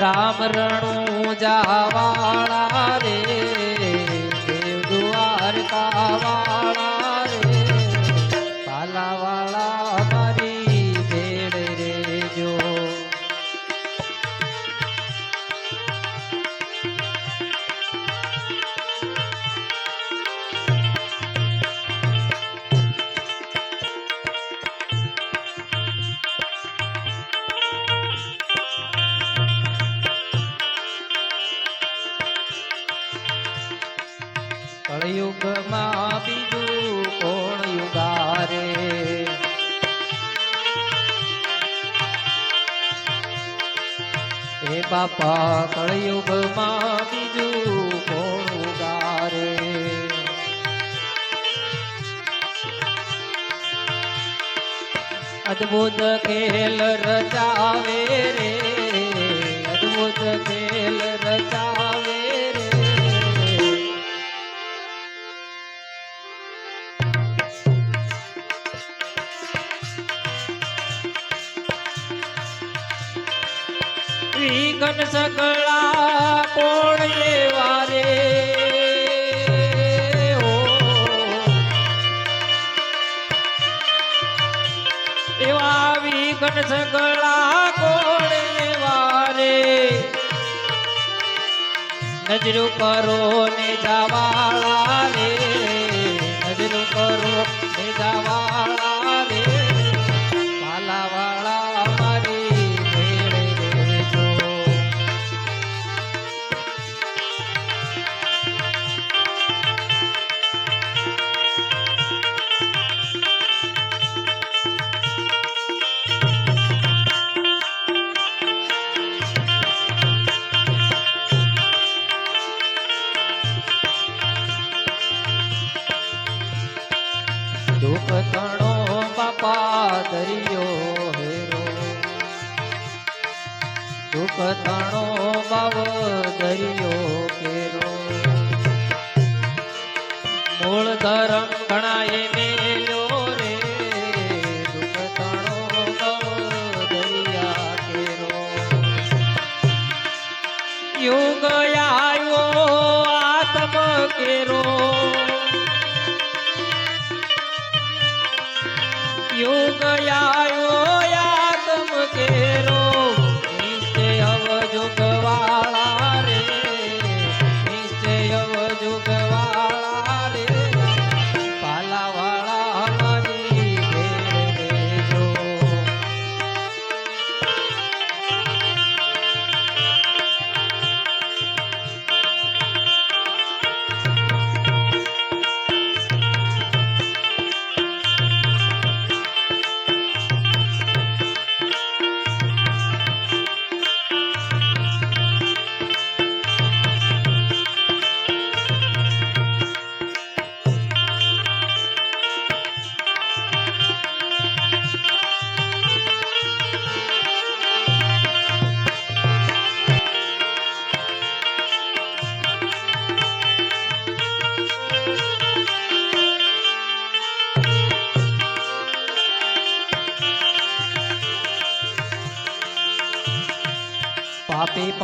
રામ રણુ જાવાળા રે. બાપા કળયુગમાં બીજું કોણ અદભુત અદ્ભુત ખેલ રચાવે વિઘન સકળા કોણ એવા રે નજરું કરો ને જવાળા રે દરિયો કેરો. મૂળ ધરમ ઘણા એ મેલ્યો રે દુઃખ તણો બાવ યુગ આવ્યો આત્મ કેરો. યુગ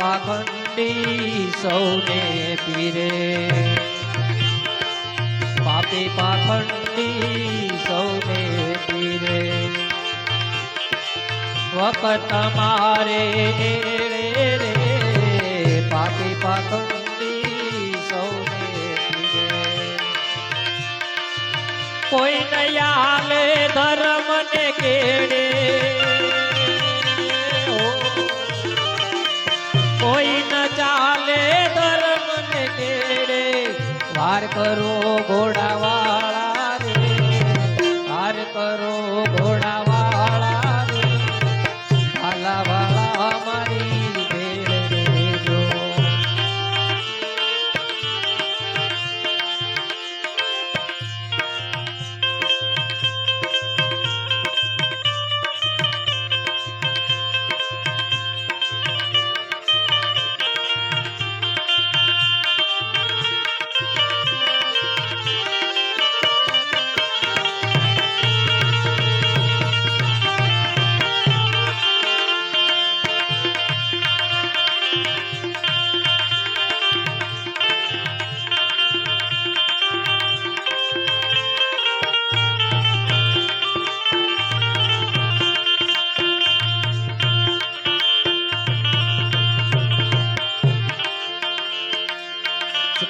પાખંડી સૌને પીરે. પાપે પાખંડી સૌને પીરે. વખત મારે રે પાપી પાખંડી સૌને પીરે. કોઈ નયાલે ધર્મને કેડે ચાલે ધર્મ ને કેડે વાર કરો ઘોડાવાળા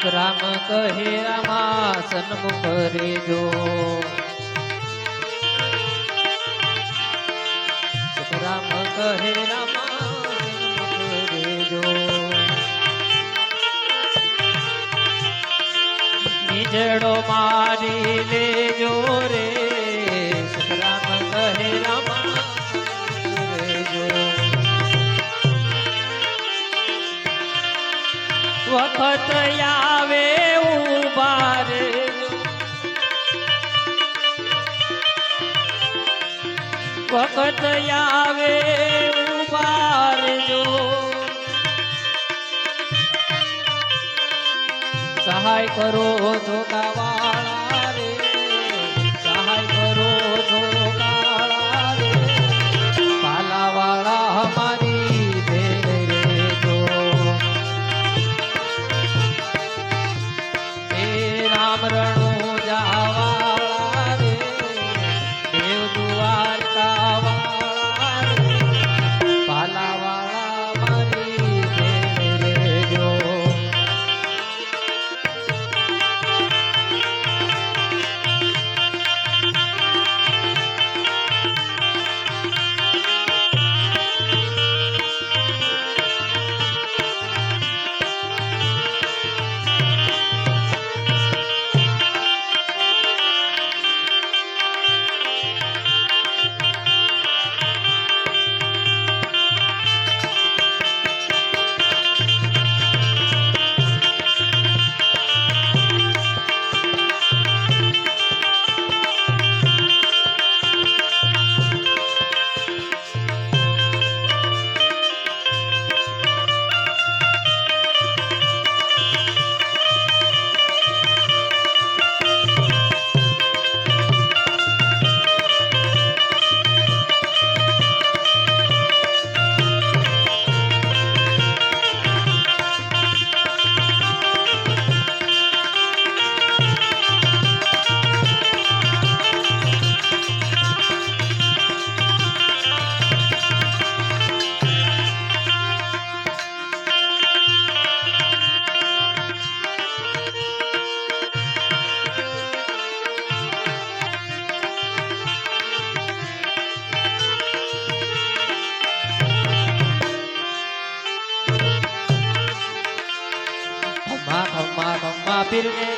કહે રામા સન્મુખ રેજો રામ કહે રામા સન્મુખ રેજો નીજડો મારી લેજો રે સુખરામ વખત આવે ઊભા રેજો વખત આવે ઊભા સહાય કરો જોગાવાળા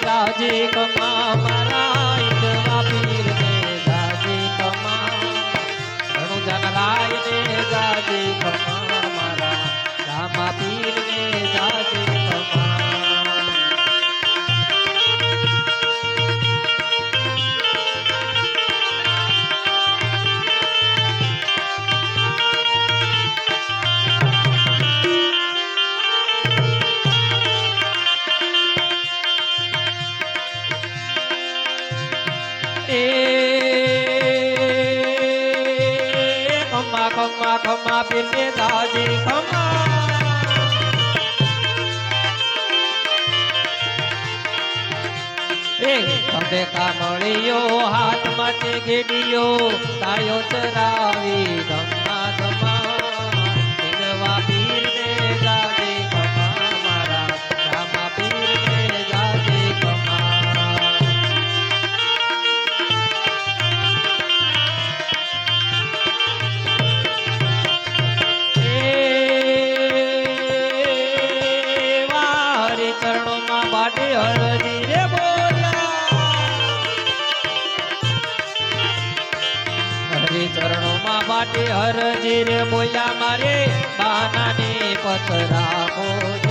ગાજે કમા એ. ખમા ખમા પીરને ગાજે કમા એ ખંભે કામળિયો હાથમાં તે ઘેડિયો તાયો ચરાવી બાટે હરજી રે બોલા. હરે ચરણોમાં બાટે હરજી રે બોલ્યા મારે. બાનાને પથરા મોજે